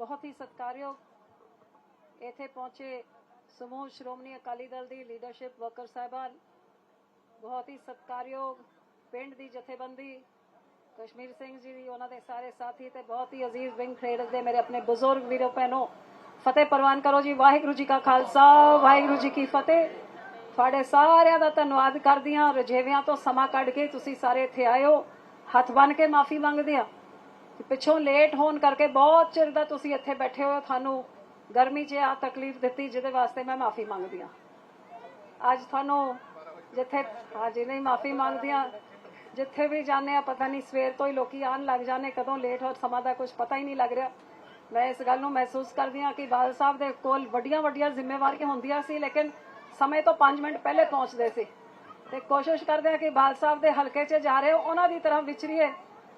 ਬਹੁਤ ਹੀ ਸਤਿਕਾਰਯੋਗ ਇੱਥੇ ਪਹੁੰਚੇ ਸਮੂਹ ਸ਼੍ਰੋਮਣੀ ਅਕਾਲੀ ਦਲ ਦੀ ਲੀਡਰਸ਼ਿਪ ਵਰਕਰ ਸਾਹਿਬਾਨ, ਬਹੁਤ ਹੀ ਸਤਿਕਾਰਯੋਗ ਪਿੰਡ ਦੀ ਜਥੇਬੰਦੀ, ਕਸ਼ਮੀਰ ਸਿੰਘ ਜੀ ਵੀ ਉਹਨਾਂ ਦੇ ਸਾਰੇ ਸਾਥੀ ਤੇ ਬਹੁਤ ਹੀ ਅਜ਼ੀਜ਼ ਵਿੰਗ ਖੇਡ ਦੇ ਮੇਰੇ ਆਪਣੇ ਬਜ਼ੁਰਗ ਵੀਰੋ ਭੈਣੋ, ਫਤਿਹ ਪ੍ਰਵਾਨ ਕਰੋ ਜੀ, ਵਾਹਿਗੁਰੂ ਜੀ ਕਾ ਖਾਲਸਾ, ਵਾਹਿਗੁਰੂ ਜੀ ਕੀ ਫਤਿਹ। ਤੁਹਾਡੇ ਸਾਰਿਆਂ ਦਾ ਧੰਨਵਾਦ ਕਰਦੀ ਹਾਂ ਰਜੇਵਿਆਂ ਤੋਂ ਸਮਾਂ ਕੱਢ ਕੇ ਤੁਸੀਂ ਸਾਰੇ ਇੱਥੇ ਆਇਓ ਹੱਥ ਬੰਨ ਕੇ ਮਾਫੀ ਮੰਗਦੇ ਹਾਂ। ਪਿੱਛੋਂ ਲੇਟ ਹੋਣ ਕਰਕੇ ਬਹੁਤ ਚਿਰ ਦਾ ਤੁਸੀਂ ਇੱਥੇ ਬੈਠੇ ਹੋ, ਤੁਹਾਨੂੰ ਗਰਮੀ 'ਚ ਆ ਤਕਲੀਫ ਦਿੱਤੀ, ਜਿਹਦੇ ਵਾਸਤੇ ਮੈਂ ਮਾਫੀ ਮੰਗਦੀ ਹਾਂ। ਅੱਜ ਤੁਹਾਨੂੰ ਜਿੱਥੇ ਹਾਜੀ ਨਹੀਂ, ਮਾਫੀ ਮੰਗਦੀ ਹਾਂ। ਜਿੱਥੇ ਵੀ ਜਾਂਦੇ ਆ ਪਤਾ ਨਹੀਂ ਸਵੇਰ ਤੋਂ ਹੀ ਲੋਕੀ ਆਣ ਲੱਗ ਜਾਂਦੇ, ਕਦੋਂ ਲੇਟ ਹੋ ਸਮਾਂ ਦਾ ਕੁਝ ਪਤਾ ਹੀ ਨਹੀਂ ਲੱਗ ਰਿਹਾ। ਮੈਂ ਇਸ ਗੱਲ ਨੂੰ ਮਹਿਸੂਸ ਕਰਦੀ ਹਾਂ ਕਿ ਬਾਦਲ ਸਾਹਿਬ ਦੇ ਕੋਲ ਵੱਡੀਆਂ ਵੱਡੀਆਂ ਜ਼ਿੰਮੇਵਾਰੀਆਂ ਹੁੰਦੀਆਂ ਸੀ, ਲੇਕਿਨ ਸਮੇਂ ਤੋਂ 5 ਮਿੰਟ ਪਹਿਲੇ ਪਹੁੰਚਦੇ ਸੀ। ਤੇ ਕੋਸ਼ਿਸ਼ ਕਰਦੇ ਆ ਕਿ ਬਾਦਲ ਸਾਹਿਬ ਦੇ ਹਲਕੇ 'ਚ ਜਾ ਰਹੇ ਹੋ, ਉਹਨਾਂ ਦੀ ਤਰ੍ਹਾਂ ਵਿਚਰੀਏ।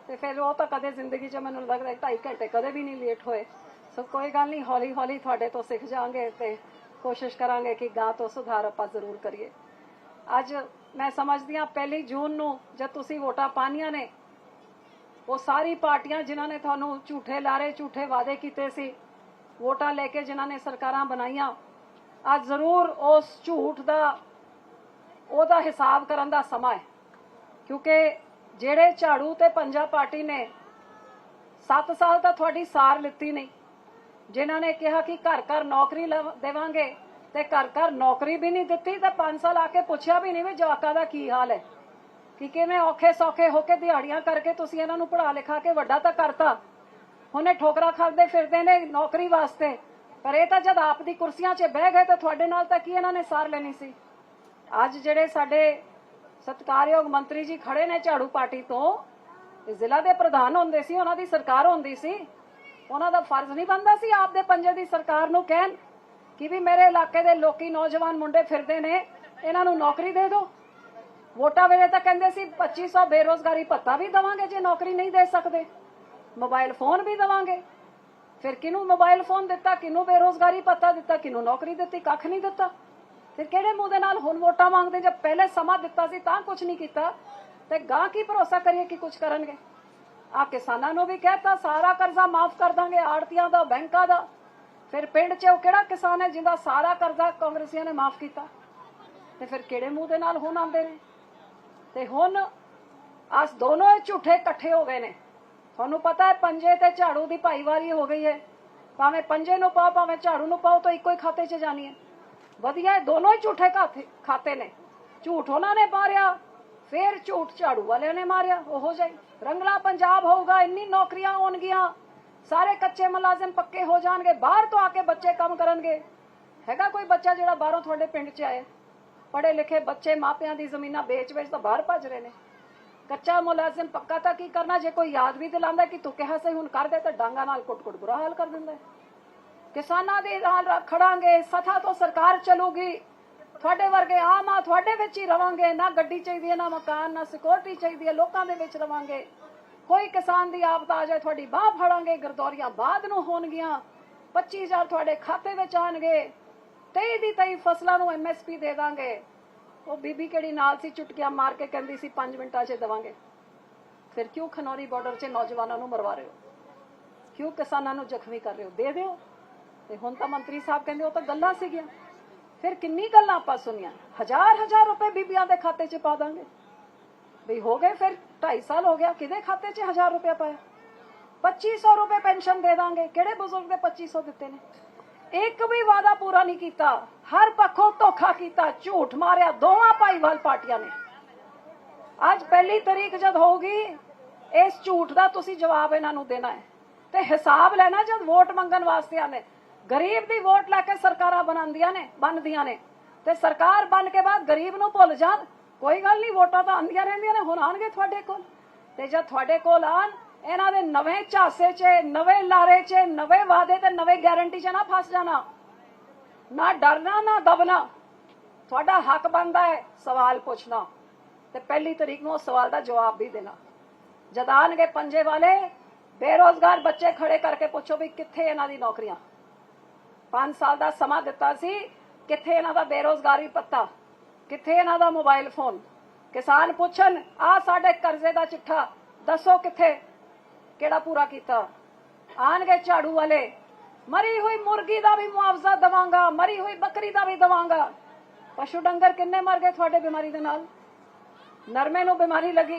ਤੇ ਫਿਰ ਉਹ ਤਾਂ ਕਦੇ ਜ਼ਿੰਦਗੀ 'ਚ ਮੈਨੂੰ ਲੱਗਦਾ 2.5 ਘੰਟੇ ਕਦੇ ਵੀ ਨਹੀਂ ਲੇਟ ਹੋਏ। ਸੋ ਕੋਈ ਗੱਲ ਨਹੀਂ, ਹੌਲੀ ਹੌਲੀ ਤੁਹਾਡੇ ਤੋਂ ਸਿੱਖ ਜਾਾਂਗੇ ਤੇ ਕੋਸ਼ਿਸ਼ ਕਰਾਂਗੇ ਕਿ ਗਾਂ ਤੋਂ ਸੁਧਾਰ ਆਪਾਂ ਜ਼ਰੂਰ ਕਰੀਏ। ਅੱਜ ਮੈਂ ਸਮਝਦੀ ਹਾਂ, ਪਹਿਲੀ ਜੂਨ ਨੂੰ ਜਦ ਤੁਸੀਂ ਵੋਟਾਂ ਪਾਣੀਆਂ ਨੇ, ਉਹ ਸਾਰੀ ਪਾਰਟੀਆਂ ਜਿਨ੍ਹਾਂ ਨੇ ਤੁਹਾਨੂੰ ਝੂਠੇ ਲਾਰੇ, ਝੂਠੇ ਵਾਅਦੇ ਕੀਤੇ ਸੀ, ਵੋਟਾਂ ਲੈ ਕੇ ਜਿਨ੍ਹਾਂ ਨੇ ਸਰਕਾਰਾਂ ਬਣਾਈਆਂ, ਅੱਜ ਜ਼ਰੂਰ ਉਸ ਝੂਠ ਦਾ, ਉਹਦਾ ਹਿਸਾਬ ਕਰਨ ਦਾ ਸਮਾਂ ਹੈ। ਕਿਉਂਕਿ ਜਿਹੜੇ ਝਾੜੂ ਤੇ ਪੰਜਾ ਪਾਰਟੀ ਨੇ 7 ਸਾਲ ਤਾਂ ਤੁਹਾਡੀ ਸਾਰ ਲਿੱਤੀ ਨਹੀਂ। ਜਿਨ੍ਹਾਂ ਨੇ ਕਿਹਾ ਕਿ ਘਰ ਘਰ ਨੌਕਰੀ ਦੇਵਾਂਗੇ ਤੇ ਘਰ ਘਰ ਨੌਕਰੀ ਵੀ ਨਹੀਂ ਦਿੱਤੀ ਤੇ 5 ਸਾਲ ਆ ਕੇ ਪੁੱਛਿਆ ਵੀ ਨਹੀਂ ਵੀ ਜਵਾਕਾਂ ਦਾ ਕੀ ਹਾਲ ਹੈ। ਕਿ ਕਿਵੇਂ ਔਖੇ ਸੌਖੇ ਹੋ ਕੇ ਦਿਹਾੜੀਆਂ ਕਰਕੇ ਤੁਸੀਂ ਇਹਨਾਂ ਨੂੰ ਪੜ੍ਹਾ ਲਿਖਾ ਕੇ ਵੱਡਾ ਤਾਂ ਕਰਤਾ। ਹੁਣੇ ਠੋਕਰਾ ਖਾਂਦੇ ਫਿਰਦੇ ਨੇ ਨੌਕਰੀ ਵਾਸਤੇ। ਪਰ ਇਹ ਤਾਂ ਜਦ ਆਪ ਦੀ ਕੁਰਸੀਆਂ 'ਚ ਬਹਿ ਗਏ ਤਾਂ ਤੁਹਾਡੇ ਨਾਲ ਤਾਂ ਕੀ ਇਹਨਾਂ ਨੇ ਸਾਰ ਲੈਣੀ ਸੀ? ਅੱਜ ਜਿਹੜੇ ਸਾਡੇ ਸਤਿਕਾਰਯੋਗ ਮੰਤਰੀ ਜੀ ਖੜੇ ਨੇ ਝਾੜੂ ਪਾਰਟੀ ਤੋਂ। ਇਹ ਜ਼ਿਲ੍ਹਾ ਦੇ ਪ੍ਰਧਾਨ ਹੁੰਦੇ ਸੀ, ਉਹਨਾਂ ਦੀ ਸਰਕਾਰ ਹੁੰਦੀ ਸੀ। ਉਹਨਾਂ ਦਾ ਫਰਜ਼ ਨਹੀਂ ਬਣਦਾ ਸੀ ਆਪ ਦੇ ਪੰਜੇ ਦੀ ਸਰਕਾਰ ਨੂੰ ਕਹਿਣ ਕਿ ਵੀ ਮੇਰੇ ਇਲਾਕੇ ਦੇ ਲੋਕੀ ਨੌਜਵਾਨ ਮੁੰਡੇ ਫਿਰਦੇ ਨੇ, ਇਹਨਾਂ ਨੂੰ ਨੌਕਰੀ ਦੇ ਦਿਓ। ਵੋਟਾਂ ਵੇਲੇ ਤਾਂ ਕਹਿੰਦੇ ਸੀ 2500 ਬੇਰੋਜ਼ਗਾਰੀ ਭੱਤਾ ਵੀ ਦਵਾਂਗੇ, ਜੇ ਨੌਕਰੀ ਨਹੀਂ ਦੇ ਸਕਦੇ। ਮੋਬਾਈਲ ਫੋਨ ਵੀ ਦਵਾਂਗੇ। ਫਿਰ ਕਿਹਨੂੰ ਮੋਬਾਈਲ ਫੋਨ ਦਿੱਤਾ, ਕਿਹਨੂੰ ਬੇਰੋਜ਼ਗਾਰੀ ਭੱਤਾ ਦਿੱਤਾ, ਕਿਹਨੂੰ ਨੌਕਰੀ ਦਿੱਤੀ, ਕੱਖ ਨਹੀਂ ਦਿੱਤਾ। ਫਿਰ ਕਿਹੜੇ ਮੂੰਹ ਦੇ ਨਾਲ ਹੁਣ ਵੋਟਾਂ ਮੰਗਦੇ ਜਦ ਪਹਿਲੇ ਸਮਾਂ ਦਿੱਤਾ ਸੀ ਤਾਂ ਕੁਝ ਨਹੀਂ ਕੀਤਾ? ਤੇ ਗਾਂ ਕੀ ਭਰੋਸਾ ਕਰੀਏ ਕਿ ਕੁਝ ਕਰਨਗੇ? ਆ ਕਿਸਾਨਾਂ ਨੂੰ ਵੀ ਕਹਿਤਾ, ਸਾਰਾ ਕਰਜ਼ਾ ਮਾਫ ਕਰ ਦਾਂਗੇ, ਆੜਤੀਆਂ ਦਾ, ਬੈਂਕਾਂ ਦਾ। ਫਿਰ ਪਿੰਡ 'ਚ ਉਹ ਕਿਹੜਾ ਕਿਸਾਨ ਹੈ ਜਿੰਦਾ ਸਾਰਾ ਕਰਜ਼ਾ ਕਾਂਗਰਸੀਆਂ ਨੇ ਮਾਫ ਕੀਤਾ? ਤੇ ਫਿਰ ਕਿਹੜੇ ਮੂੰਹ ਦੇ ਨਾਲ ਹੁਣ ਆਉਂਦੇ ਨੇ? ਤੇ ਹੁਣ ਆਸ ਦੋਨੋਂ ਝੂਠੇ ਇਕੱਠੇ ਹੋ ਗਏ ਨੇ। ਤੁਹਾਨੂੰ ਪਤਾ ਹੈ ਪੰਜੇ ਤੇ ਝਾੜੂ ਦੀ ਭਾਈਵਾਲੀ ਹੋ ਗਈ ਹੈ। ਭਾਵੇਂ ਪੰਜੇ ਨੂੰ ਪਾਓ, ਭਾਵੇਂ ਝਾੜੂ ਨੂੰ ਪਾਓ, ਤਾਂ ਇੱਕੋ ਹੀ ਖਾਤੇ 'ਚ ਜਾਣੀ ਹੈ। ਵਧੀਆ ਹੈ ਦੋਨੋਂ ਹੀ ਝੂਠੇ ਖਾਤੇ ਨੇ। ਝੂਠ ਉਹਨਾਂ ਨੇ ਮਾਰਿਆ, ਫੇਰ ਝੂਠ ਝਾੜੂ ਵਾਲਿਆਂ ਨੇ ਮਾਰਿਆ, ਉਹ ਜਾਈ ਰੰਗਲਾ ਪੰਜਾਬ ਹੋਊਗਾ, ਇੰਨੀ ਨੌਕਰੀਆਂ ਹੋਣਗੀਆਂ ਸਾਰੇ ਕੱਚੇ ਮੁਲਾਜ਼ਮ ਪੱਕੇ ਹੋ ਜਾਣਗੇ, ਬਾਹਰ ਤੋਂ ਆ ਕੇ ਬੱਚੇ ਕੰਮ ਕਰਨਗੇ। ਹੈਗਾ ਕੋਈ ਬੱਚਾ ਜਿਹੜਾ ਬਾਹਰੋਂ ਤੁਹਾਡੇ ਪਿੰਡ 'ਚ ਆਏ ਪੜੇ ਲਿਖੇ ਬੱਚੇ ਮਾਪਿਆਂ ਦੀ ਜ਼ਮੀਨਾਂ ਵੇਚ-ਵੇਚ ਤਾਂ ਬਾਹਰ ਭੱਜ ਰਹੇ ਨੇ। ਕੱਚਾ ਮੁਲਾਜ਼ਮ ਪੱਕਾ ਤਾਂ ਕੀ ਕਰਨਾ? ਜੇ ਕੋਈ ਯਾਦ ਵੀ ਦਿਲਾਉਂਦਾ ਕਿ ਤੂੰ ਕਿਹਾ ਸੀ ਹੁਣ ਕਰ ਦੇ ਤਾਂ ਡਾਂਗਾ ਨਾਲ ਕੁੱਟ-ਕੁੱਟ ਬੁਰਾ ਹਾਲ ਕਰ ਦਿੰਦਾ ਹੈ। ਕਿਸਾਨਾਂ ਦੇ ਨਾਲ ਖੜਾਂਗੇ, ਸਥਾ ਤੋਂ ਸਰਕਾਰ ਚੱਲੂਗੀ। ਤੁਹਾਡੇ ਵਰਗੇ ਆਮ ਆ, ਤੁਹਾਡੇ ਵਿੱਚ ਹੀ ਰਵਾਂਗੇ। ਨਾ ਗੱਡੀ ਚਾਹੀਦੀ ਹੈ, ਨਾ ਮਕਾਨ, ਨਾ ਸਿਕਿਉਰਿਟੀ ਚਾਹੀਦੀ ਹੈ, ਲੋਕਾਂ ਦੇ ਵਿੱਚ ਰਵਾਂਗੇ। ਕੋਈ ਕਿਸਾਨ ਦੀ ਆਫਤ ਆ ਜਾਏ, ਤੁਹਾਡੀ ਬਾਹ ਫੜਾਂਗੇ ਗਰਦੌਰੀਆਂ ਬਾਅਦ ਨੂੰ ਹੋਣਗੀਆਂ। 25000 ਤੁਹਾਡੇ ਖਾਤੇ ਵਿੱਚ ਆਣਗੇ। 23 ਦੀ 23 ਫਸਲਾਂ ਨੂੰ ਐਮਐਸਪੀ ਦੇ ਦਾਂਗੇ। ਉਹ ਬੀਬੀ ਕਿਹੜੀ ਨਾਲ ਸੀ, ਚੁਟਕੀਆਂ ਮਾਰ ਕੇ ਕਹਿੰਦੀ ਸੀ 5 ਮਿੰਟਾਂ 'ਚ ਦੇਵਾਂਗੇ। ਫਿਰ ਕਿਉਂ ਖਨੌਰੀ ਬਾਰਡਰ 'ਚ ਨੌਜਵਾਨਾਂ ਨੂੰ ਮਰਵਾ ਰਹੇ ਹੋ? ਕਿਉਂ ਕਿਸਾਨਾਂ ਨੂੰ ਜ਼ਖਮੀ ਕਰ ਰਹੇ ਹੋ? ਦੇ ਦਿਓ। ਤੇ ਹੁਣ ਤਾਂ ਮੰਤਰੀ ਸਾਹਿਬ ਕਹਿੰਦੇ ਉਹ ਤਾਂ ਗੱਲਾਂ ਸੀਗੀਆਂ। ਫਿਰ ਕਿੰਨੀ ਗੱਲਾਂ ਆਪਾਂ ਸੁਣੀਆਂ? ਹਜ਼ਾਰ ਹਜ਼ਾਰ ਰੁਪਏ ਬੀਬੀਆਂ ਦੇ ਖਾਤੇ 'ਚ ਪਾ ਦਾਂਗੇ। ਵੀ ਹੋ ਗਏ ਫਿਰ 2.5 ਸਾਲ ਹੋ ਗਿਆ, ਕਿਹਦੇ ਖਾਤੇ 'ਚ 1000 ਰੁਪਏ ਪਾਇਆ? 2500 ਰੁਪਏ ਪੈਨਸ਼ਨ ਦੇ ਦਾਂਗੇ। ਕਿਹੜੇ ਬਜ਼ੁਰਗ ਦੇ 2500 ਦਿੱਤੇ ਨੇ? ਇੱਕ ਵੀ ਵਾਅਦਾ ਪੂਰਾ ਨਹੀਂ ਕੀਤਾ। ਹਰ ਪੱਖੋਂ ਧੋਖਾ ਕੀਤਾ, ਝੂਠ ਮਾਰਿਆ, ਦੋਵਾਂ ਭਾਈਵਾਲ ਪਾਰਟੀਆਂ ਨੇ। ਅੱਜ ਪਹਿਲੀ ਤਰੀਕ ਜਦ ਹੋਊਗੀ, ਇਸ ਝੂਠ ਦਾ ਤੁਸੀਂ ਜਵਾਬ ਇਹਨਾਂ ਨੂੰ ਦੇਣਾ ਹੈ। ਤੇ ਹਿਸਾਬ ਲੈਣਾ ਜਦ ਵੋਟ ਮੰਗਣ ਵਾਸਤੇ ਆਨੇ ਗਰੀਬ ਦੀ ਵੋਟ ਲੈ ਕੇ ਸਰਕਾਰਾਂ ਬਣਾਉਂਦੀਆਂ ਨੇ, ਬਣਦੀਆਂ ਨੇ। ਤੇ ਸਰਕਾਰ ਬਣ ਕੇ ਬਾਅਦ ਗਰੀਬ ਨੂੰ ਭੁੱਲ ਜਾਣ, ਕੋਈ ਗੱਲ ਨਹੀਂ, ਵੋਟਾਂ ਤਾਂ ਆਉਂਦੀਆਂ ਰਹਿੰਦੀਆਂ ਨੇ, ਹੁਣ ਆਣਗੇ ਤੁਹਾਡੇ ਕੋਲ। ਤੇ ਜਦ ਤੁਹਾਡੇ ਕੋਲ ਆਣ ਇਹਨਾਂ ਦੇ ਨਵੇਂ ਝਾਸੇ 'ਚ, ਨਵੇਂ ਲਾਰੇ 'ਚ, ਨਵੇਂ ਵਾਅਦੇ ਤੇ ਨਵੇਂ ਗਾਰੰਟੀ 'ਚ ਨਾ ਫਸ ਜਾਣਾ। ਨਾ ਡਰਨਾ, ਨਾ ਦਬਣਾ। ਤੁਹਾਡਾ ਹੱਕ ਬਣਦਾ ਹੈ ਸਵਾਲ ਪੁੱਛਣਾ। ਤੇ ਪਹਿਲੀ ਤਰੀਕ ਨੂੰ ਉਸ ਸਵਾਲ ਦਾ ਜਵਾਬ ਵੀ ਦੇਣਾ। ਜਦ ਆਣਗੇ ਪੰਜੇ ਵਾਲੇ, ਬੇਰੋਜ਼ਗਾਰ ਬੱਚੇ ਖੜੇ ਕਰਕੇ ਪੁੱਛੋ ਵੀ ਕਿੱਥੇ ਇਹਨਾਂ ਦੀ ਨੌਕਰੀਆਂ। 5 ਸਾਲ ਦਾ ਸਮਾਂ ਦਿੱਤਾ ਸੀ, ਕਿੱਥੇ ਇਹਨਾਂ ਦਾ ਬੇਰੋਜ਼ਗਾਰੀ ਪੱਤਾ? ਕਿੱਥੇ ਇਹਨਾਂ ਦਾ ਮੋਬਾਈਲ ਫੋਨ? ਕਿਸਾਨ ਪੁੱਛਣ ਆ ਸਾਡੇ ਕਰਜ਼ੇ ਦਾ ਚਿੱਠਾ, ਦੱਸੋ ਕਿੱਥੇ? ਕਿਹੜਾ ਪੂਰਾ ਕੀਤਾ? ਆਣਗੇ ਝਾੜੂ ਵਾਲੇ, ਮਰੀ ਹੋਈ ਮੁਰਗੀ ਦਾ ਵੀ ਮੁਆਵਜ਼ਾ ਦਵਾਂਗਾ, ਮਰੀ ਹੋਈ ਬੱਕਰੀ ਦਾ ਵੀ ਦਵਾਂਗਾ। ਪਸ਼ੂ ਡੰਗਰ ਕਿੰਨੇ ਮਰ ਗਏ ਤੁਹਾਡੇ ਬਿਮਾਰੀ ਦੇ ਨਾਲ? ਨਰਮੇ ਨੂੰ ਬਿਮਾਰੀ ਲੱਗੀ,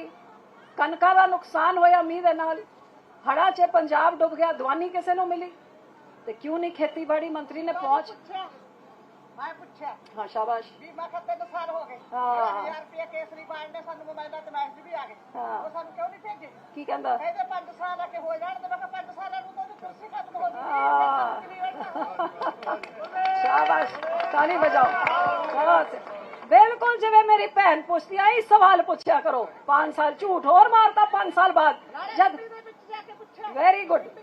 ਕਣਕਾਂ ਦਾ ਨੁਕਸਾਨ ਹੋਇਆ ਮੀਂਹ ਦੇ ਨਾਲ ਹੜਾ 'ਚ ਪੰਜਾਬ ਡੁੱਬ ਗਿਆ, ਦਵਾਨੀ ਕਿਸੇ ਨੂੰ ਮਿਲੀ? ਤੇ ਕਿਉਂ ਨਹੀਂ ਖੇਤੀਬਾੜੀ ਮੰਤਰੀ ਨੇ ਪਹੁੰਚ ਪੁੱਛਿਆ ਮੈਂ ਪੁੱਛਿਆ ਹਾਂ ਸ਼ਾਬਾਸ਼ ਵੀ ਮੈਂ ਕਿਹਾ ਤਿੰਨ ਸਾਲ ਹੋ ਗਏ ਹਾਂ। 1000 ਰੁਪਏ ਕੇਸਰੀਵਾਲ ਨੇ ਸਾਨੂੰ ਮੋਬਾਈਲਾਂ ਤੇ ਮੈਸੇਜ ਵੀ ਆ ਗਏ ਹਾਂ। ਉਹ ਸਾਨੂੰ ਕਿਉਂ ਨਹੀਂ ਭੇਜੇ ਕੀ ਕਹਿੰਦਾ ਕਹਿੰਦੇ 5 ਸਾਲ ਆ ਕੇ ਹੋ ਜਾਣ ਤੇ ਮੈਂ ਕਿਹਾ 5 ਸਾਲਾਂ ਨੂੰ ਤਾਂ ਉਹਦੀ ਕੁਰਸੀ ਖਤਮ ਹੋ ਹਾਂ। ਜੂਗੀ ਸ਼ਾਬਾਸ਼ ਤਾਲੀ ਵਜਾਓ ਬਸ ਬਿਲਕੁਲ ਜਿਵੇਂ ਮੇਰੀ ਭੈਣ ਪੁੱਛਦੀ ਆਈ ਸਵਾਲ ਪੁੱਛਿਆ ਕਰੋ 5 ਸਾਲ ਝੂਠ ਹੋਰ ਮਾਰਤਾ 5 ਸਾਲ ਬਾਅਦ ਜਦ ਦੇ ਵਿੱਚ ਜਾ ਕੇ ਪੁੱਛਿਆ ਵੈਰੀ ਗੁੱਡ ਵੀ ਪੁੱਛਿਆ ਬਹੁਤ ਵਧੀਆ ਸ਼ਾਬਾਸ਼ ਹੈ ਸ਼ਾਬਾਸ਼ ਹੋਰ ਤਾਲੀ ਮਾਰੋ ਇਹਨਾਂ ਵਾਸਤੇ ਸ਼ਾਬਾਸ਼। ਸੋ ਨਿਹਾਲ ਸਤਿ ਸ੍ਰੀ ਅਕਾਲ ਐ ਬਹਾਦਰ ਸਾਰੀ ਮਾਈ ਭਾਗੋ ਦੀ ਔਲਾਦਾ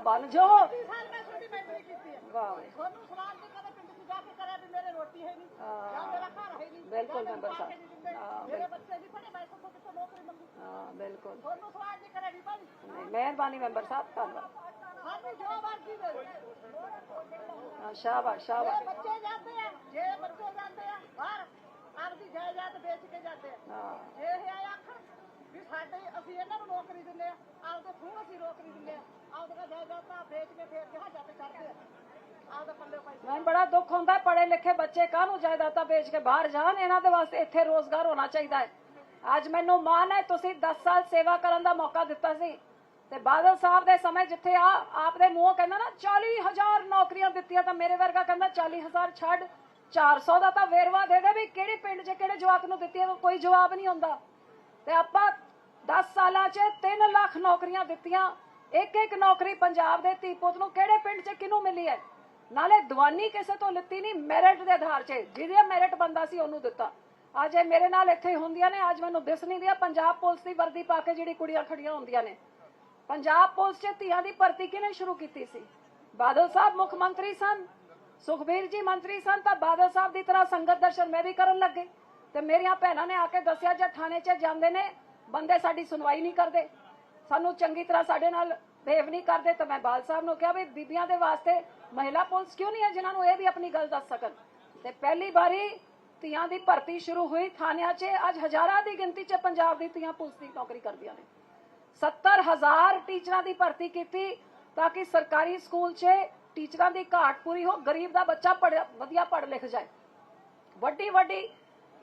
ਬਣ ਜੋ ਸਾਲ ਮੈਂ ਤੁਹਾਡੀ ਮੈਂਬਰੀ ਕੀਤੀ ਹੈ ਵਾਹ ਬਈ। ਤੁਹਾਨੂੰ ਸਵਾਲ ਨਹੀਂ ਕਦੇ ਪਿੰਡ 'ਚ ਜਾ ਕੇ ਕਰਿਆ ਵੀ ਮੇਰੇ ਰੋਟੀ ਹੈ ਨਹੀਂ ਹਾਂ। ਜਾਂ ਮੇਰਾ ਘਰ ਹੈ ਨਹੀਂ ਬਿਲਕੁਲ ਮੈਨੂੰ ਆਪਦੀ ਜਾਇਦਾਦ ਵੇਚ ਕੇ ਜਾਂਦੇ ਆ। ਹਾਂ। ਜੇ ਇਹ ਆਏ ਆਖਣ ਵੀ ਸਾਡੇ ਅਸੀਂ ਇਹਨਾਂ ਨੂੰ ਨੌਕਰੀ ਦਿੰਦੇ ਆ ਆਪਦੇ ਖੂਹ ਅਸੀਂ ਨੌਕਰੀ ਦਿੰਦੇ ਆ। ਆਪਦੀਆਂ ਜਾਇਦਾਦਾਂ ਵੇਚ ਕੇ ਫੇਰ ਜਹਾਜ਼ਾਂ ਤੇ ਚੜਦੇ ਆ। ਆਪਦੇ ਪੱਲੇ ਪੈਸੇ ਮੈਨੂੰ ਬੜਾ ਦੁੱਖ ਹੁੰਦਾ ਪੜੇ ਲਿਖੇ ਬੱਚੇ ਕਾਹਨੂੰ ਜਾਇਦਾਦਾਂ ਵੇਚ ਕੇ ਬਾਹਰ ਜਾਣ? ਇਹਨਾਂ ਦੇ ਵਾਸਤੇ ਇੱਥੇ ਰੋਜ਼ਗਾਰ ਹੋਣਾ ਚਾਹੀਦਾ ਹੈ। ਅੱਜ ਮੈਨੂੰ ਮਾਣ ਹੈ ਤੁਸੀਂ 10 ਸਾਲ ਸੇਵਾ ਕਰਨ ਦਾ ਮੌਕਾ ਦਿੱਤਾ ਸੀ। ਤੇ ਬਾਦਲ ਸਾਹਿਬ ਦੇ ਸਮੇਂ ਜਿੱਥੇ ਆ ਆਪਦੇ ਮੂੰਹੋਂ ਕਹਿੰਦਾ ਨਾ 40000 ਨੌਕਰੀਆਂ ਦਿੱਤੀਆਂ ਤਾਂ ਮੇਰੇ ਵਰਗਾ ਕਹਿੰਦਾ 40000 ਛੱਡ। 400 ਦਾ ਤਾਂ ਵੇਰਵਾ ਦੇ ਦੇ ਵੀ ਕਿਹੜੇ ਪਿੰਡ 'ਚ ਕਿਹੜੇ ਜਵਾਕ ਨੂੰ ਦਿੱਤੀਆਂ ਕੋਈ ਜਵਾਬ ਨਹੀਂ ਹੁੰਦਾ। ਤੇ ਆਪਾਂ 10 ਸਾਲਾਂ 'ਚ 3 ਲੱਖ ਨੌਕਰੀਆਂ ਦਿੱਤੀਆਂ। ਇੱਕ ਇੱਕ ਨੌਕਰੀ ਪੰਜਾਬ ਦੇ ਧੀ ਨੂੰ ਕਿਹੜੇ ਪਿੰਡ 'ਚ ਕਿਹਨੂੰ ਮਿਲੀ ਹੈ? ਨਾਲੇ ਦਵਾਨੀ ਕਿਸੇ ਤੋਂ ਲਿੱਤੀ ਨਹੀਂ, ਮੈਰਿਟ ਦੇ ਆਧਾਰ 'ਚ ਜਿਹਦਾ ਮੈਰਿਟ ਬੰਦਾ ਸੀ, ਉਹਨੂੰ ਦਿੱਤਾ। ਅੱਜ ਇਹ ਮੇਰੇ ਨਾਲ ਇੱਥੇ ਹੁੰਦੀਆਂ ਨੇ, ਅੱਜ ਮੈਨੂੰ ਦਿਸ ਨਹੀਂ ਰਿਹਾ। ਪੰਜਾਬ ਪੁਲਿਸ ਦੀ ਵਰਦੀ ਪਾ ਕੇ ਜਿਹੜੀ ਕੁੜੀਆਂ ਖੜੀਆਂ ਹੁੰਦੀਆਂ ਨੇ। ਪੰਜਾਬ ਪੁਲਿਸ 'ਚ ਧੀਆਂ ਦੀ ਭਰਤੀ ਕਿਹਨੇ ਸ਼ੁਰੂ ਕੀਤੀ ਸੀ? ਬਾਦਲ ਸਾਹਿਬ ਮੁੱਖ ਮੰਤਰੀ ਸਨ। ਸੁਖਬੀਰ ਜੀ, ਮੰਤਰੀ ਸਨ ਤਾਂ ਬਾਦਲ ਸਾਹਿਬ ਦੀ ਤਰ੍ਹਾਂ ਸੰਗਤ ਦਰਸ਼ਨ ਮੈਂ ਵੀ ਕਰਨ ਲੱਗੇ। ਤੇ ਮੇਰੀਆਂ ਭੈਣਾਂ ਨੇ ਆ ਕੇ ਦੱਸਿਆ, ਜੇ ਥਾਣੇ 'ਚ ਜਾਂਦੇ ਨੇ, ਬੰਦੇ ਸਾਡੀ ਸੁਣਵਾਈ ਨਹੀਂ ਕਰਦੇ। ਸਾਨੂੰ ਚੰਗੀ ਤਰ੍ਹਾਂ ਸਾਡੇ ਨਾਲ ਬਿਹੇਵ ਨਹੀਂ ਕਰਦੇ। ਤਾਂ ਮੈਂ ਬਾਲ ਸਾਹਿਬ ਨੂੰ ਕਿਹਾ ਵੀ ਬੀਬੀਆਂ ਦੇ ਵਾਸਤੇ ਮਹਿਲਾ ਪੁਲਿਸ ਕਿਉਂ ਨਹੀਂ ਹੈ, ਜਿਨ੍ਹਾਂ ਨੂੰ ਇਹ ਵੀ ਆਪਣੀ ਗੱਲ ਦੱਸ ਸਕਣ? ਤੇ ਪਹਿਲੀ ਵਾਰੀ ਧੀਆਂ ਦੀ ਭਰਤੀ ਸ਼ੁਰੂ ਹੋਈ ਥਾਣਿਆਂ 'ਚ। ਅੱਜ ਹਜ਼ਾਰਾਂ ਦੀ ਗਿਣਤੀ 'ਚ ਪੰਜਾਬ ਦੀ ਧੀਆਂ ਪੁਲਿਸ ਦੀ ਨੌਕਰੀ ਕਰਦੀਆਂ ਨੇ। 70000 ਟੀਚਰਾਂ ਦੀ ਭਰਤੀ ਕੀਤੀ ਤਾਂ ਕਿ ਸਰਕਾਰੀ ਸਕੂਲ 'ਚ ਟੀਚਰਾਂ ਦੀ ਘਾਟ ਪੂਰੀ ਹੋ, ਗਰੀਬ ਦਾ ਬੱਚਾ ਪੜ੍ਹ, ਵਧੀਆ ਪੜ੍ਹ ਲਿਖ ਜਾਏ। ਵੱਡੀ ਵੱਡੀ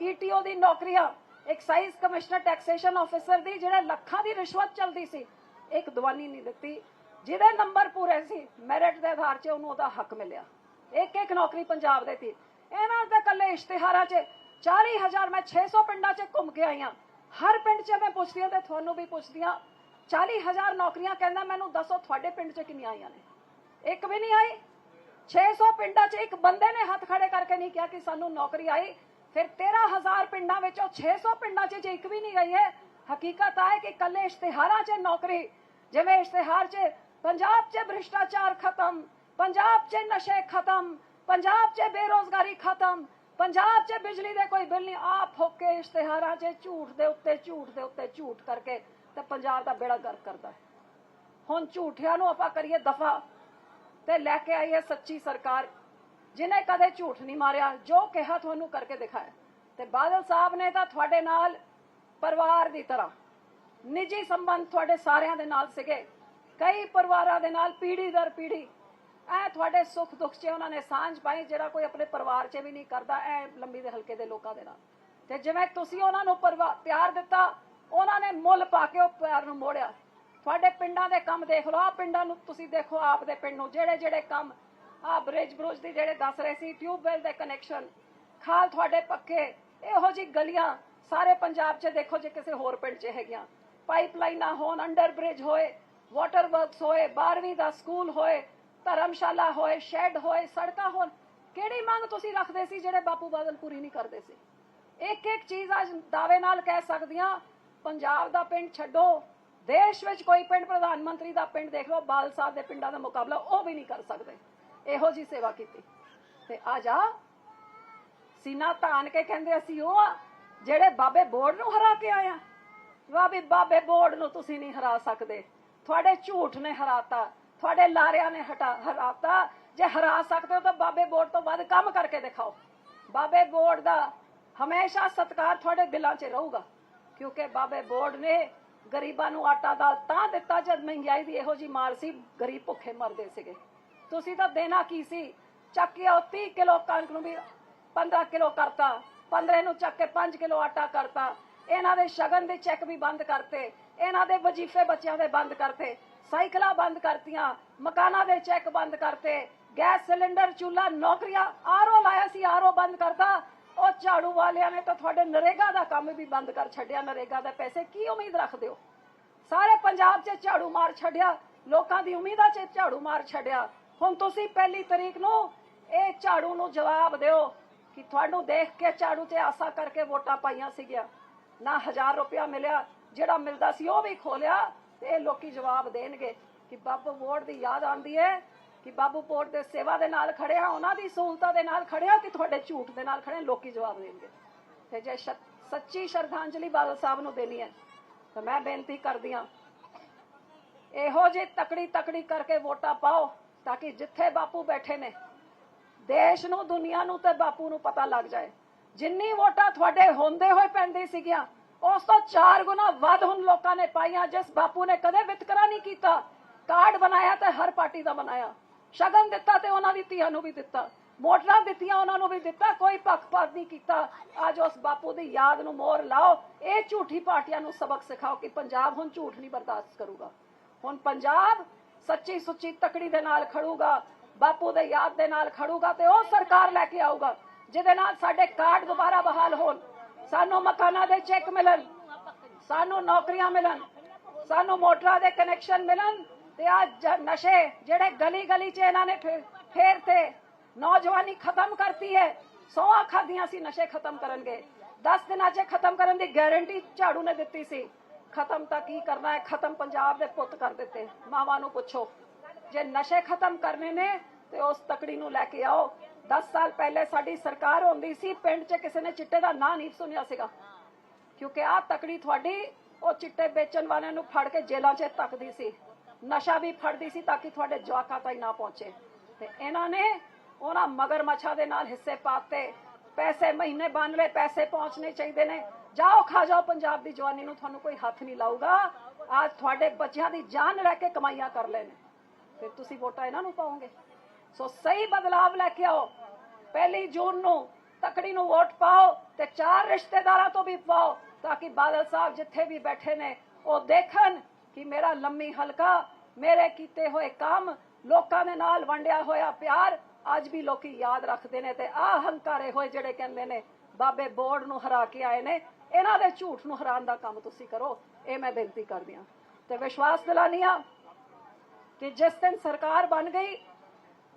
ਈਟੀਓ ਦੀ ਨੌਕਰੀਆਂ ਐਕਸਾਈਜ਼ ਕਮਿਸ਼ਨਰ ਟੈਕਸੇਸ਼ਨ ਆਫੀਸਰ ਦੀ, ਜਿਹੜੇ ਲੱਖਾਂ ਦੀ ਰਿਸ਼ਵਤ ਚੱਲਦੀ ਸੀ, ਇੱਕ ਦਵਾਨੀ ਨਹੀਂ ਦਿੱਤੀ। ਜਿਹਦੇ ਨੰਬਰ ਪੂਰੇ ਸੀ ਮੈਰਿਟ ਦੇ ਆਧਾਰ 'ਚ ਉਹਨੂੰ ਉਹਦਾ ਹੱਕ ਮਿਲਿਆ। ਇੱਕ ਇੱਕ ਨੌਕਰੀ ਪੰਜਾਬ ਦੇ ਤੀ ਇਹਨਾਂ ਦੇ ਕੱਲੇ ਇਸ਼ਤਿਹਾਰਾਂ 'ਚ 40000 ਮੈਂ 600 ਪਿੰਡਾਂ 'ਚ ਘੁੰਮ ਕੇ ਆਈਆਂ ਹਰ ਪਿੰਡ 'ਚ ਮੈਂ ਪੁੱਛਦੀ ਹਾਂ ਤੇ ਤੁਹਾਨੂੰ ਵੀ ਪੁੱਛਦੀ ਹਾਂ। 40000 ਨੌਕਰੀਆਂ ਕਹਿੰਦਾ ਮੈਨੂੰ ਦੱਸੋ ਤੁਹਾਡੇ ਪਿੰਡ 'ਚ ਕਿੰਨੀਆਂ ਆਈਆਂ ਨੇ। ਇੱਕ ਵੀ ਨਹੀਂ ਆਈ। 600 ਪਿੰਡਾਂ 'ਚ ਇੱਕ ਬੰਦੇ ਨੇ ਹੱਥ ਖੜੇ ਕਰਕੇ ਨਹੀਂ ਕਿਹਾ ਕਿ ਸਾਨੂੰ ਨੌਕਰੀ ਆਈ। ਫਿਰ 13000 ਪਿੰਡਾਂ ਵਿੱਚੋਂ 600 ਪਿੰਡਾਂ 'ਚ ਜੇ ਇੱਕ ਵੀ ਨਹੀਂ ਗਈ ਹੈ, ਹਕੀਕਤ ਆ ਹੈ ਕਿ ਕੱਲੇ ਇਸ਼ਤਿਹਾਰਾਂ 'ਚ ਨੌਕਰੀ, ਜਿਵੇਂ ਇਸ਼ਤਿਹਾਰ 'ਚ ਪੰਜਾਬ 'ਚ ਭ੍ਰਿਸ਼ਟਾਚਾਰ ਖਤਮ, ਪੰਜਾਬ 'ਚ ਨਸ਼ੇ ਖਤਮ, ਪੰਜਾਬ 'ਚ ਬੇਰੋਜ਼ਗਾਰੀ ਖਤਮ, ਪੰਜਾਬ 'ਚ ਬਿਜਲੀ ਦੇ ਕੋਈ ਬਿੱਲ ਨਹੀਂ। ਆ ਫੋਕੇ ਇਸ਼ਤਿਹਾਰਾਂ 'ਚ ਝੂਠ ਦੇ ਉੱਤੇ, ਝੂਠ ਦੇ ਉੱਤੇ, ਝੂਠ ਕਰਕੇ ਤੇ ਪੰਜਾਬ ਦਾ ਬੇੜਾ ਗਰਕ ਕਰਦਾ ਹੁਣ ਝੂਠਿਆਂ ਨੂੰ ਆਪਾਂ ਕਰੀਏ ਦਫਾ। ਤੇ ਲੈ ਕੇ ਆਈ ਹੈ ਸੱਚੀ ਸਰਕਾਰ। ਜਿਨੇ ਕਦੇ ਝੂਠ ਨਹੀਂ ਮਾਰਿਆ, ਜੋ ਕਿਹਾ ਤੁਹਾਨੂੰ ਕਰਕੇ ਦਿਖਾਇਆ। ਤੇ ਬਾਦਲ ਸਾਹਿਬ ਨੇ ਤਾਂ ਤੁਹਾਡੇ ਨਾਲ ਪਰਿਵਾਰ ਦੀ ਤਰ੍ਹਾਂ, ਨਿੱਜੀ ਸੰਬੰਧ ਤੁਹਾਡੇ ਸਾਰਿਆਂ ਦੇ ਨਾਲ ਸੀਗੇ। ਕਈ ਪਰਿਵਾਰਾਂ ਦੇ ਨਾਲ ਪੀੜੀ ਦਰ ਪੀੜੀ। ਐ ਤੁਹਾਡੇ ਸੁੱਖ ਦੁੱਖ 'ਚ ਉਹਨਾਂ ਨੇ ਸਾਂਝ ਪਾਈ, ਜਿਹੜਾ ਕੋਈ ਆਪਣੇ ਪਰਿਵਾਰ 'ਚ ਵੀ ਨਹੀਂ ਕਰਦਾ, ਐ ਲੰਬੀ ਦੇ ਹਲਕੇ ਦੇ ਲੋਕਾਂ ਦੇ ਨਾਲ। ਤੇ ਜਿਵੇਂ ਤੁਸੀਂ ਉਹਨਾਂ ਨੂੰ ਪਰਿਵਾ- ਪਿਆਰ ਦਿੱਤਾ, ਉਹਨਾਂ ਨੇ ਮੁੱਲ ਪਾ ਕੇ ਉਹ ਪਿਆਰ ਨੂੰ ਮੋੜਿਆ। ਤੁਹਾਡੇ ਪਿੰਡਾਂ ਦੇ ਕੰਮ ਦੇਖ ਲਓ ਆ ਪਿੰਡਾਂ ਨੂੰ ਤੁਸੀਂ ਦੇਖੋ ਆਪ ਦੇ ਪਿੰਡ ਨੂੰ, ਜਿਹੜੇ ਜਿਹੜੇ ਕੰਮ ਆ ਬ੍ਰਿਜ ਬਰੁਜ ਦੀ ਜਿਹੜੇ ਦੱਸ ਰਹੇ ਸੀ ਟਿਊਬਵੈਲ ਦੇ ਕਨੈਕਸ਼ਨ ਖਾਲ ਤੁਹਾਡੇ ਪੱਕੇ ਇਹੋ ਜੀ ਗਲੀਆਂ ਸਾਰੇ ਪੰਜਾਬ 'ਚ ਦੇਖੋ ਜੇ ਕਿਸੇ ਹੋਰ ਪਿੰਡ 'ਚ ਹੈਗੀਆਂ। ਪਾਈਪਲਾਈਨਾਂ ਹੋਣ ਅੰਡਰ ਬ੍ਰਿਜ ਹੋਏ ਵਾਟਰ ਵਰਕਸ ਹੋਏ 12ਵੀਂ ਦਾ ਸਕੂਲ ਹੋਏ, ਧਰਮਸ਼ਾਲਾ ਹੋਏ ਸ਼ੈੱਡ ਹੋਏ, ਸੜਕਾਂ ਹੋਣ, ਕਿਹੜੀ ਮੰਗ ਤੁਸੀਂ ਰੱਖਦੇ ਸੀ ਜਿਹੜੇ ਬਾਪੂ ਬਾਦਲ ਪੂਰੀ ਨਹੀਂ ਕਰਦੇ ਸੀ? ਇੱਕ ਇੱਕ ਚੀਜ਼ ਅੱਜ ਦਾਅਵੇ ਨਾਲ ਕਹਿ ਸਕਦੀਆਂ, ਪੰਜਾਬ ਦਾ ਪਿੰਡ ਛੱਡੋ ਦੇਸ਼ ਵਿੱਚ ਕੋਈ ਪਿੰਡ ਪ੍ਰਧਾਨ ਮੰਤਰੀ ਦਾ ਪਿੰਡ ਦੇਖ ਲਓ, ਬਾਲ ਸਾਹਿਬ ਦੇ ਪਿੰਡਾਂ ਦਾ ਮੁਕਾਬਲਾ ਉਹ ਵੀ ਨਹੀਂ ਕਰ ਸਕਦੇ। ਇਹੋ ਜੀ ਸੇਵਾ ਕੀਤੀ। ਤੇ ਆ ਜਾ। ਸੀਨਾ ਤਾਨ ਕੇ ਕਹਿੰਦੇ ਅਸੀਂ ਉਹ ਆ, ਜਿਹੜੇ ਬਾਬੇ ਬੋਰਡ ਨੂੰ ਹਰਾ ਕੇ ਆਇਆ ਵਾਹ ਵੀ ਬਾਬੇ ਬੋਰਡ ਨੂੰ ਤੁਸੀਂ ਨਹੀਂ ਹਰਾ ਸਕਦੇ। ਤੁਹਾਡੇ ਝੂਠ ਨੇ ਹਰਾਤਾ, ਤੁਹਾਡੇ ਲਾਰਿਆਂ ਨੇ ਹਟਾ, ਹਰਾਤਾ। ਜੇ ਹਰਾ ਸਕਦੇ ਹੋ ਤਾਂ ਬਾਬੇ ਬੋਰਡ ਤੋਂ ਵੱਧ ਕੰਮ ਕਰਕੇ ਦਿਖਾਓ। ਬਾਬੇ ਬੋਰਡ ਦਾ ਹਮੇਸ਼ਾ ਸਤਕਾਰ ਤੁਹਾਡੇ ਦਿਲਾਂ 'ਚ ਰਹੂਗਾ, ਕਿਉਂਕਿ ਬਾਬੇ ਬੋਰਡ ਨੇ ਗਰੀਬਾਂ ਨੂੰ ਆਟਾ ਦਾਲ ਤਾਂ ਦਿੱਤਾ ਜਦ ਮਹਿੰਗਾਈ ਦੀ ਇਹੋ ਜੀ ਮਾਰ ਸੀ, ਗਰੀਬ ਭੁੱਖੇ ਮਰਦੇ ਸੀਗੇ। ਤੁਸੀਂ ਤਾਂ ਦੇਣਾ ਕੀ ਸੀ? ਚੱਕ ਕੇ ਆਓ 30 ਕਿਲੋ ਕਣਕ ਨੂੰ ਵੀ 15 ਕਿਲੋ ਕਰਤਾ 15 ਨੂੰ ਚੱਕ ਕੇ 5 ਕਿਲੋ ਆਟਾ ਕਰਤਾ। ਇਹਨਾਂ ਦੇ ਸ਼ਗਨ ਦੇ ਚੈੱਕ ਵੀ ਬੰਦ ਕਰਤੇ, ਇਹਨਾਂ ਦੇ ਵਜ਼ੀਫੇ ਬੱਚਿਆਂ ਦੇ ਬੰਦ ਕਰਤੇ, ਸਾਈਕਲਾਂ ਬੰਦ ਕਰਤੀਆਂ, ਮਕਾਨਾਂ ਦੇ ਚੈੱਕ ਬੰਦ ਕਰਤੇ, ਗੈਸ ਸਿਲੰਡਰ, ਚੁੱਲ੍ਹਾ, ਨੌਕਰੀਆਂ ਆਰਓ ਲਾਇਆ ਸੀ ਆਰਓ ਬੰਦ ਕਰਤਾ। ਉਹ ਝਾੜੂ ਵਾਲਿਆਂ ਨੇ ਤਾਂ ਤੁਹਾਡੇ ਨਰੇਗਾ ਦਾ ਕੰਮ ਵੀ ਬੰਦ ਕਰ ਛੱਡਿਆ, ਨਰੇਗਾ ਦੇ ਪੈਸੇ ਕੀ ਉਮੀਦ ਰੱਖਦੇ ਹੋ? ਸਾਰੇ ਪੰਜਾਬ 'ਚ ਝਾੜੂ ਮਾਰ ਛੱਡਿਆ, ਲੋਕਾਂ ਦੀ ਉਮੀਦਾਂ 'ਚ ਝਾੜੂ ਮਾਰ ਛੱਡਿਆ। ਹੁਣ ਤੁਸੀਂ ਪਹਿਲੀ ਤਰੀਕ ਨੂੰ ਇਹ ਝਾੜੂ ਨੂੰ ਜਵਾਬ ਦਿਓ ਕਿ ਤੁਹਾਨੂੰ ਦੇਖ ਕੇ ਝਾੜੂ ਤੇ ਆਸਾ ਕਰਕੇ ਵੋਟਾਂ ਪਾਈਆਂ ਸੀਗੀਆਂ। ਨਾ 1000 ਰੁਪਇਆ ਮਿਲਿਆ, ਜਿਹੜਾ ਮਿਲਦਾ ਸੀ ਉਹ ਵੀ ਖੋਲਿਆ ਤੇ ਇਹ ਲੋਕੀ ਜਵਾਬ ਦੇਣਗੇ ਕਿ ਬਾਬੂ ਵੋਟ ਦੀ ਯਾਦ ਆਉਂਦੀ ਹੈ ਕਿ ਬਾਬੂ ਪੋਰਟ ਦੇ ਸੇਵਾ ਦੇ ਨਾਲ ਖੜੇ ਆ ਉਹਨਾਂ ਦੀ ਸਹੂਲਤਾਂ ਦੇ ਨਾਲ ਖੜੇ ਆ ਕਿ ਤੁਹਾਡੇ ਝੂਠ ਦੇ ਨਾਲ ਖੜੇ, ਲੋਕੀ ਜਵਾਬ ਦੇਣਗੇ। ਤੇ ਜੇ ਸੱਚੀ ਸ਼ਰਧਾਂਜਲੀ ਬਾਦਲ ਸਾਹਿਬ ਨੂੰ ਦੇਣੀ ਹੈ, ਤਾਂ ਮੈਂ ਬੇਨਤੀ ਕਰਦੀ ਹਾਂ, ਇਹੋ ਜਿਹੀ ਤਕੜੀ ਤਕੜੀ ਕਰਕੇ ਵੋਟਾਂ ਪਾਓ ਤਾਂ ਕਿ ਜਿੱਥੇ ਬਾਪੂ ਬੈਠੇ ਨੇ, ਦੇਸ਼ ਨੂੰ, ਦੁਨੀਆ ਨੂੰ ਤੇ ਬਾਪੂ ਨੂੰ ਪਤਾ ਲੱਗ ਜਾਏ। ਜਿੰਨੀ ਵੋਟਾਂ ਤੁਹਾਡੇ ਹੁੰਦੇ ਹੋਏ ਪੈਂਦੀ ਸੀਗੀਆਂ, ਉਸ ਤੋਂ ਚਾਰ ਗੁਣਾ ਵੱਧ ਹੁਣ ਲੋਕਾਂ ਨੇ ਪਾਈਆਂ, ਜਿਸ ਬਾਪੂ ਨੇ ਕਦੇ ਵਿਤਕਰਾ ਨਹੀਂ ਕੀਤਾ। ਕਾਰਡ ਬਣਾਇਆ ਤੇ ਹਰ ਪਾਰਟੀ ਦਾ ਬਣਾਇਆ। ਸ਼ਗਨ ਦਿੱਤਾ ਤੇ ਉਹਨਾਂ ਦੀ ਧੀਆਂ ਨੂੰ ਵੀ ਦਿੱਤਾ। ਮੋਟਰਾਂ ਦਿੱਤੀਆਂ, ਉਹਨਾਂ ਨੂੰ ਵੀ ਦਿੱਤਾ। ਕੋਈ ਪੱਖਪਾਤ ਨਹੀਂ ਕੀਤਾ। ਅੱਜ ਉਸ ਬਾਪੂ ਦੀ ਯਾਦ ਨੂੰ ਮੋਹਰ ਲਾਓ। ਇਹ ਝੂਠੀ ਪਾਰਟੀਆਂ ਨੂੰ ਸਬਕ ਸਿਖਾਓ ਕਿ ਪੰਜਾਬ ਹੁਣ ਝੂਠ ਨਹੀਂ ਬਰਦਾਸ਼ਤ ਕਰੂਗਾ। ਹੁਣ ਪੰਜਾਬ ਸੱਚੀ ਸੁੱਚੀ ਤਕੜੀ ਦੇ ਨਾਲ ਖੜੂਗਾ, ਬਾਪੂ ਦੇ ਯਾਦ ਦੇ ਨਾਲ ਖੜੂਗਾ ਤੇ ਉਹ ਸਰਕਾਰ ਲੈ ਕੇ ਆਊਗਾ, ਜਿਹਦੇ ਨਾਲ ਸਾਡੇ ਕਾਰਡ ਦੁਬਾਰਾ ਬਹਾਲ ਹੋਣ। ਸਾਨੂੰ ਮਕਾਨਾਂ ਦੇ ਚੈੱਕ ਮਿਲਣ, ਸਾਨੂੰ ਨੌਕਰੀਆਂ ਮਿਲਣ, ਸਾਨੂੰ ਮੋਟਰਾਂ ਦੇ ਕਨੈਕਸ਼ਨ ਮਿਲਣ ਤੇ ਅੱਜ ਨਸ਼ੇ ਜਿਹੜੇ ਗਲੀ ਗਲੀ 'ਚ ਇਹਨਾਂ ਨੇ ਫੇਰ ਤੇ ਨੌਜਵਾਨੀ ਖਤਮ ਕਰਤੀ ਹੈ। ਸੋਹਾਂ ਖਾਦੀਆਂ ਸੀ, ਨਸ਼ੇ ਖਤਮ ਕਰਨਗੇ। 10 ਦਿਨਾਂ 'ਚ ਖਤਮ ਕਰਨ ਦੀ ਗਾਰੰਟੀ ਝਾੜੂ ਨੇ ਦਿੱਤੀ ਸੀ। ਖਤਮ ਤਾਂ ਕੀ ਕਰਨਾ ਹੈ? ਖਤਮ ਪੰਜਾਬ ਦੇ ਪੁੱਤ ਕਰ ਦਿੱਤੇ। ਮਾਵਾਂ ਨੂੰ ਪੁੱਛੋ। ਜੇ ਨਸ਼ੇ ਖਤਮ ਕਰਨੇ ਨੇ, ਤੇ ਉਸ ਤਕੜੀ ਨੂੰ ਲੈ ਕੇ ਆਓ। 10 ਸਾਲ ਪਹਿਲੇ ਸਾਡੀ ਸਰਕਾਰ ਹੁੰਦੀ ਸੀ, ਪਿੰਡ 'ਚ ਕਿਸੇ ਨੇ ਚਿੱਟੇ ਦਾ ਨਾਂ ਨਹੀਂ ਸੁਣਿਆ ਸੀਗਾ। ਕਿਉਂਕਿ ਆਹ ਤਕੜੀ ਤੁਹਾਡੀ, ਉਹ ਚਿੱਟੇ ਵੇਚਣ ਵਾਲਿਆਂ ਨੂੰ ਫੜ ਕੇ ਜੇਲ੍ਹਾਂ 'ਚ ਤੱਕਦੀ ਸੀ। ਨਸ਼ਾ ਵੀ ਫੜਦੀ ਸੀ ਤਾਂ ਕਿ ਤੁਹਾਡੇ ਜਵਾਕਾਂ ਤਾਈਂ ਨਾ ਪਹੁੰਚੇ। ਤੇ ਇਹਨਾਂ ਨੇ ਉਹਨਾਂ ਮਗਰਮੱਛਾਂ ਦੇ ਨਾਲ ਹਿੱਸੇ ਪਾਤੇ। ਪੈਸੇ ਮਹੀਨੇ ਬਣ ਲਏ, ਪੈਸੇ ਪਹੁੰਚਣੇ ਚਾਹੀਦੇ ਨੇ। ਜਾਓ, ਖਾ ਜਾਓ, ਪੰਜਾਬ ਦੀ ਜਵਾਨੀ ਨੂੰ ਤੁਹਾਨੂੰ ਕੋਈ ਹੱਥ ਨਹੀਂ ਲਾਊਗਾ। ਅੱਜ ਤੁਹਾਡੇ ਬੱਚਿਆਂ ਦੀ ਜਾਨ ਲੈ ਕੇ ਕਮਾਈਆਂ ਕਰ ਲੈਣੇ ਫਿਰ ਤੁਸੀਂ ਵੋਟਾਂ ਇਹਨਾਂ ਨੂੰ ਪਾਓਗੇ। ਸੋ ਸਹੀ ਬਦਲਾਵ ਲੈ ਕੇ ਆਓ। ਪਹਿਲੀ ਜੂਨ ਨੂੰ ਤਕੜੀ ਨੂੰ ਵੋਟ ਪਾਓ ਤੇ ਚਾਰ ਰਿਸ਼ਤੇਦਾਰਾਂ ਤੋਂ ਵੀ ਪਾਓ ਤਾਂ ਕਿ ਬਾਦਲ ਸਾਹਿਬ ਜਿੱਥੇ ਵੀ ਬੈਠੇ ਨੇ, ਉਹ ਦੇਖਣ ਕਿ ਮੇਰਾ ਲੰਮੀ ਹਲਕਾ, ਮੇਰੇ ਕੀਤੇ ਹੋਏ ਕੰਮ, ਲੋਕਾਂ ਦੇ ਨਾਲ ਵੰਡਿਆ ਹੋਇਆ ਪਿਆਰ ਅੱਜ ਵੀ ਲੋਕੀ ਯਾਦ ਰੱਖਦੇ ਨੇ ਤੇ ਆਹ ਹੰਕਾਰੇ ਹੋਏ ਜਿਹੜੇ ਕਹਿੰਦੇ ਨੇ, ਬਾਬੇ ਬੋਰਡ ਨੂੰ ਹਰਾ ਕੇ ਆਏ ਨੇ, ਇਹਨਾਂ ਦੇ ਝੂਠ ਨੂੰ ਹਰਾਉਣ ਦਾ ਕੰਮ ਤੁਸੀਂ ਕਰੋ, ਇਹ ਮੈਂ ਬੇਨਤੀ ਕਰਦੀ ਹਾਂ। ਤੇ ਵਿਸ਼ਵਾਸ ਦਿਲਾਨੀ ਹਾਂ ਕਿ ਜਿਸ ਦਿਨ ਸਰਕਾਰ ਬਣ ਗਈ,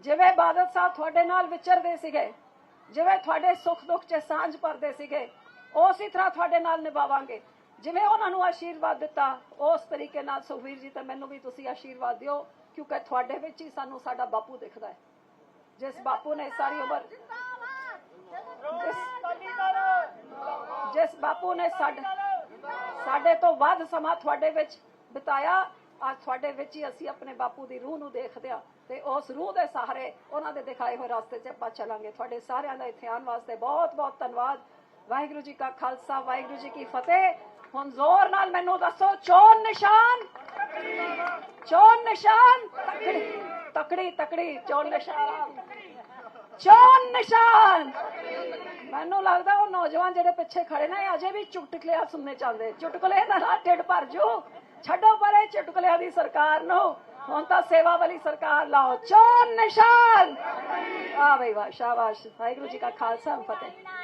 ਜਿਵੇਂ ਬਾਦਲ ਸਾਹਿਬ ਤੁਹਾਡੇ ਨਾਲ ਵਿਚਰਦੇ ਸੀਗੇ, ਜਿਵੇਂ ਤੁਹਾਡੇ ਸੁੱਖ ਦੁੱਖ 'ਚ ਸਾਂਝ ਭਰਦੇ ਸੀਗੇ, ਉਸੇ ਤਰ੍ਹਾਂ ਤੁਹਾਡੇ ਨਾਲ ਨਿਭਾਵਾਂਗੇ। ਜਿਵੇਂ ਉਹਨਾਂ ਨੂੰ ਆਸ਼ੀਰਵਾਦ ਦਿੱਤਾ, ਉਸ ਤਰੀਕੇ ਨਾਲ ਸੁਖਵੀਰ ਜੀ ਤੇ ਮੈਨੂੰ ਵੀ ਤੁਸੀਂ ਆਸ਼ੀਰਵਾਦ ਦਿਓ, ਕਿਉਂਕਿ ਤੁਹਾਡੇ ਵਿੱਚ ਹੀ ਸਾਨੂੰ ਸਾਡਾ ਬਾਪੂ ਦਿਖਦਾ ਹੈ। ਜਿਸ ਬਾਪੂ ਨੇ ਸਾਰੀ ਉਮਰ ਜਿਸ- ਬਾਪੂ ਨੇ ਸਾਡੇ ਸਾਡੇ ਤੋਂ ਵੱਧ ਸਮਾਂ ਤੁਹਾਡੇ ਵਿੱਚ ਬਿਤਾਇਆ ਅੱਜ ਤੁਹਾਡੇ ਵਿੱਚ ਹੀ ਅਸੀਂ ਆਪਣੇ ਬਾਪੂ ਦੀ ਰੂਹ ਨੂੰ ਦੇਖਦੇ ਆ ਤੇ ਉਸ ਰੂਹ ਦੇ ਸਹਾਰੇ ਉਹਨਾਂ ਦੇ ਦਿਖਾਏ ਹੋਏ ਰਸਤੇ 'ਚ ਆਪਾਂ ਚੱਲਾਂਗੇ। ਤੁਹਾਡੇ ਸਾਰਿਆਂ ਦਾ ਇੱਥੇ ਆਉਣ ਵਾਸਤੇ ਬਹੁਤ ਬਹੁਤ ਧੰਨਵਾਦ। ਵਾਹਿਗੁਰੂ ਜੀ ਕਾ ਖਾਲਸਾ, ਵਾਹਿਗੁਰੂ ਜੀ ਕੀ ਫਤਿਹ। ਹੁਣ ਜ਼ੋਰ ਨਾਲ ਮੈਨੂੰ ਦੱਸੋ ਚੋਣ ਨਿਸ਼ਾਨ ਚੋਣ ਨਿਸ਼ਾਨ ਤਕੜੀ ਤਕੜੀ ਚੋਣ ਨਿਸ਼ਾਨ ਚੋਣ ਨਿਸ਼ਾਨ ਮੈਨੂੰ ਲੱਗਦਾ ਉਹ ਨੌਜਵਾਨ ਜਿਹੜੇ ਪਿੱਛੇ ਖੜੇ ਨੇ ਅਜੇ ਵੀ ਚੁਟਕਲਿਆਂ ਸੁਣਨੇ ਚਾਹੁੰਦੇ ਚੁਟਕਲੇ ਦਾ ਢਿੱਡ ਭਰ ਜੂ। ਛੱਡੋ ਪਰੇ ਚੁਟਕਲਿਆਂ ਦੀ ਸਰਕਾਰ ਨੂੰ। ਹੁਣ ਤਾਂ ਸੇਵਾ ਵਾਲੀ ਸਰਕਾਰ ਲਾਓ। ਚੋਣ ਨਿਸ਼ਾਨ! ਆ ਬਈ ਵਾਹ, ਸ਼ਾਬਾਸ਼। ਵਾਹਿਗੁਰੂ ਜੀ ਕਾ ਖਾਲਸਾ, ਫਤਿਹ।